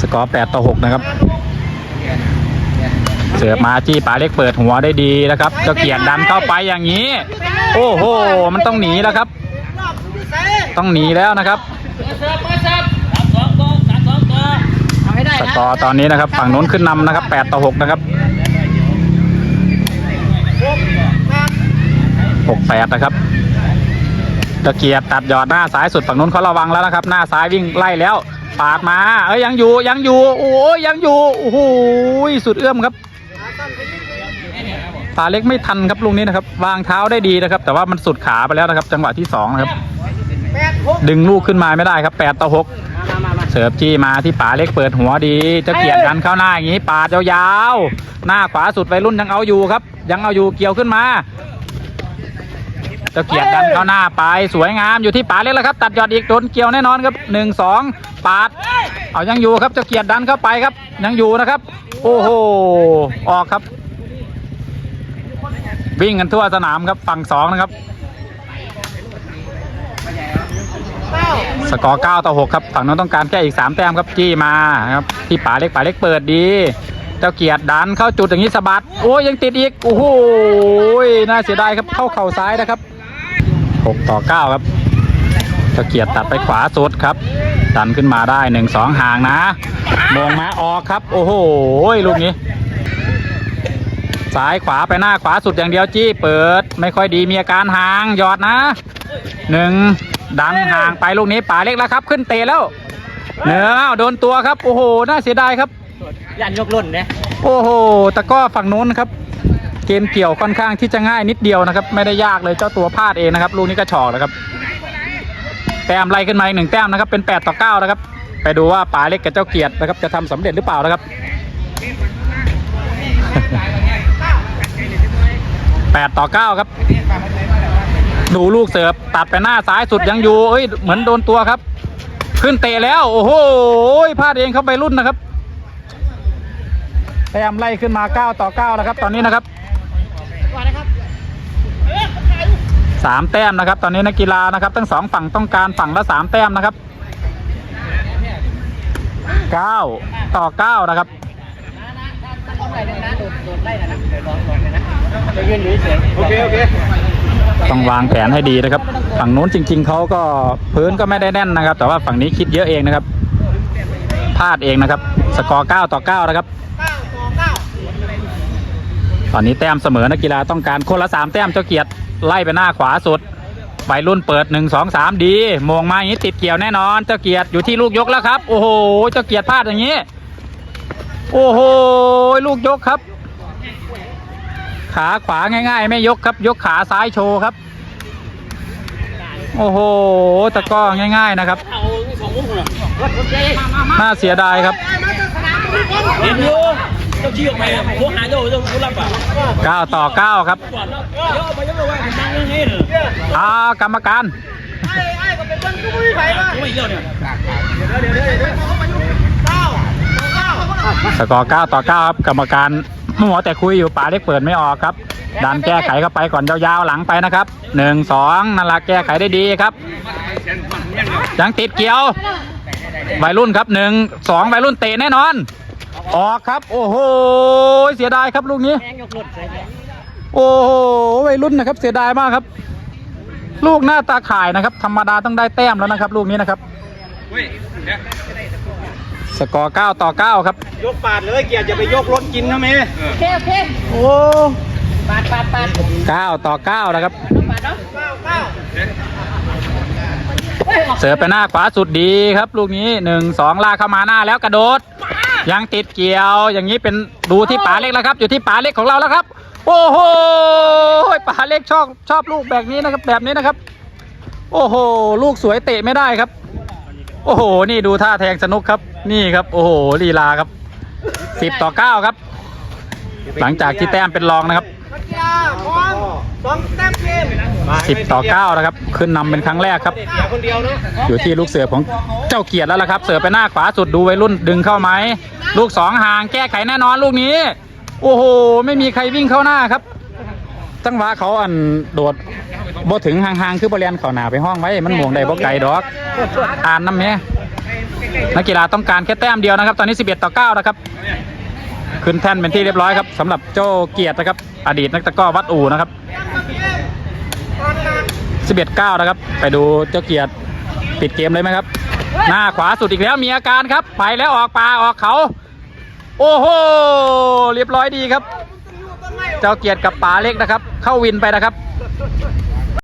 สกอร์แปดต่อหกนะครับ เสือมาจี้ป๋าเล็กเปิดหัวได้ดีนะครับเจ้าเกียรติดันเข้าไปอย่างนี้ โอ้โห มันต้องหนีแล้วครับ ต้องหนีแล้วนะครับเอาให้ได้สนะกอร์ตอนนี้นะครับ ฝั่งนู้นขึ้นนำนะครับ8ต่อ6นะครับ6 8นะครับตะเกียบตัดหยอดหน้าซ้ายสุดฝั่งนู้นเขาระวังแล้วนะครับ หน้าซ้ายวิ่งไล่แล้ว ปาดมา เอ้ยยังอยู่ยังอยู่ โอ้ยยังอยู่ โอ้โหสุดเอื้อมครับปาเล็กไม่ทันครับลูกนี้นะครับ วางเท้าได้ดีนะครับ แต่ว่ามันสุดขาไปแล้วนะครับ จังหวะที่สองนะครับ ดึงลูกขึ้นมาไม่ได้ครับ8ต่อ6มามามาเสิร์ฟจี้มาที่ป๋าเล็กเปิดหัวดีเจะเกียรติดันเข้าหน้าอย่างนี้ปาดยาวๆหน้าขวาสุดวัยรุ่นยังเอาอยู่ครับ ยังเอาอยู่เกี่ยวขึ้นมา จ้าเกียรติดันเข้าหน้าไปสวยงามอยู่ที่ป๋าเล็กแล้วครับ ตัดยอดอีกโดนเกี่ยวแน่นอนครับหนึ่งสองปาด เอายังอยู่ครับจ้าเกียร์ดันเข้าไปครับ ยังอยู่นะครับ โอ้โหออกครับ วิ่งกันทั่วสนามครับฝั่งสองนะครับสกอร์ 9 ต่อ 6 ครับ ฝั่งนั้นต้องการแค่อีก 3 แต้มครับ จี้มาครับที่ป๋าเล็กป๋าเล็กเปิดดี เจ้าเกียรติดันเข้าจุดอย่างนี้สะบัด โอ้ยยังติดอีก โอ้โหน่าเสียดายครับเข้าเข่าซ้ายนะครับ 6 ต่อ 9 ครับเจ้าเกียรติตัดไปขวาสุดครับดันขึ้นมาได้1 2ห่างนะมองมาออกครับ โอ้โหลูกนี้ซ้ายขวาไปหน้าขวาสุดอย่างเดียวจี้ เปิดไม่ค่อยดีมีอาการห่างหยอดนะหนึ่งดันห่างไปลูกนี้ป่าเล็กแล้วครับ ขึ้นเตะแล้วเนื้ออ้าวโดนตัวครับ โอ้โหน่าเสียดายครับ ยันยกรุ่นเนี่ยโอ้โหตะกร้อฝั่งนู้นครับ เกมเกี่ยวค่อนข้างที่จะง่ายนิดเดียวนะครับ ไม่ได้ยากเลยเจ้าตัวพลาดเองนะครับลูกนี้ก็ฉอกนะครับ แต้มไล่ขึ้นมาอีกหนึ่งแต้มนะครับ เป็น 8 ต่อ 9 นะครับ ไปดูว่าป๋าเล็กกับเจ้าเกียรตินะครับ จะทำสำเร็จหรือเปล่านะครับ8ต่อ9ครับ ดูลูกเสิร์ฟตัดไปหน้าซ้ายสุดยังอยู่เอ้ยเหมือนโดนตัวครับ ขึ้นเตะแล้ว โอ้โหพลาดเองครับไปรุ่นนะครับแต้มไล่ขึ้นมา9ต่อ9แล้วครับ ตอนนี้นะครับ สามแต้มนะครับ ตอนนี้นักกีฬานะครับ ทั้งสองฝั่งต้องการฝั่งละสามแต้มนะครับเก้าต่อเก้านะครับต้องไล่นะโดดโดดไล่นะนะลองลองเลยนะจะยืนอยู่เฉยโอเคโอเคต้องวางแผนให้ดีนะครับ ฝั่งนู้นจริง ๆเขาก็พื้นก็ไม่ได้แน่นนะครับ แต่ว่าฝั่งนี้คิดเยอะเองนะครับพลาดเองนะครับ สกอร์9ต่อ9นะครับตอ ตอนนี้แต้มเสมอนักกีฬาต้องการคนละสามแต้มเจ้าเกียรติไล่ไปหน้าขวาสุดวัยรุ่นเปิด1 2 3ดีมองมาอย่างนี้ติดเกี่ยวแน่นอนเจ้าเกียรติอยู่ที่ลูกยกแล้วครับ โอ้โหเจ้าเกียรติพลาดอย่างนี้ โอ้โหลูกยกครับ ขาขวาง่าย ๆ ไม่ยกครับ ยกขาซ้ายโชว์ครับ โอ้โหตะก้อง่าย ๆนะครับน่าเสียดายครับ เจ้าชี้ออกไปพวกหาเจ้าเจ้าผู้รับอะ9ต่อ9ครับก่อนแล้วเดี๋ยวเอาไปยังไงว่านั่งยังไงเนี่ยอ่ากรรมการไม่เกี่ยวเนี่ยสกอร์9ต่อ9ครับกรรมการหัวแต่คุยอยู่ป๋าเล็กเปิดไม่ออกครับดันแก้ไขเข้าไปก่อนยาวๆหลังไปนะครับ1 2นั่นละแก้ไขได้ดีครับยังติดเกี่ยววัยรุ่นครับ1 2วัยรุ่นเตะแน่นอน ออกครับ โอ้โห เสียดายครับลูกนี้ แม่งยกรถเลยโอ้โหวัยรุ่นนะครับ เสียดายมากครับ ลูกหน้าตาข่ายนะครับ ธรรมดาต้องได้แต้มแล้วนะครับ ลูกนี้นะครับสกอร์9ต่อ9ครับ ยกปาดเลยเกียรติอย่าไปยกรถกินนะเมย์โอเคโอเคโอ้ปาดปาดปาด9ต่อ9นะครับ ปาดเนาะเฮ้ยออกเสือไปหน้าขวาสุดดีครับ ลูกนี้ 1 2 ลากเข้ามาหน้าแล้วกระโดด ยังติดเกี่ยวอย่างนี้เป็นดูที่ป่าเล็กแล้วครับ อยู่ที่ป่าเล็กของเราแล้วครับ โอ้โหป่าเล็กชอบชอบลูกแบบนี้นะครับ แบบนี้นะครับ โอ้โห ลูกสวยเตะไม่ได้ครับ โอ้โห นี่ดูท่าแทงสนุกครับ นี่ครับ โอ้โหลีลาครับ10ต่อ9ครับ หลังจากที่แต้มเป็นรองนะครับ นักกีฬาพร้อมสองแต้มเกม10ต่อ9นะครับ ขึ้นนำเป็นครั้งแรกครับเกียรติคนเดียวเนาะอยู่ที่ลูกเสือของเจ้าเกียรติแล้วล่ะครับ เสือไปหน้าขวาสุดดูวัยรุ่นดึงเข้าไหม ลูกสองห่างแก้ไขแน่นอนลูกนี้ โอ้โห ไม่มีใครวิ่งเข้าหน้าครับจังหวะเขาอันโดดบ่ถึงห่างๆ คือบริเวณเขาหนาไปห้องไว้ มันหม่วงได้บ่ไกลดอก อ่านน้ำแม่นักกีฬาต้องการแค่แต้มเดียวนะครับ ตอนนี้ 11 ต่อ 9 นะครับ ขึ้นแท่นเป็นที่เรียบร้อยครับสำหรับโจ้เกียรตินะครับ อดีตนักตะก้อวัดอู่นะครับ11 9นะครับ ไปดูเจ้าเกียรติปิดเกมเลยไหมครับ หน้าขวาสุดอีกแล้วมีอาการครับ ไปแล้วออกป่าออกเขา โอ้โห เรียบร้อยดีครับ เจ้าเกียรติกับป๋าเล็กนะครับ เข้าวินไปนะครับ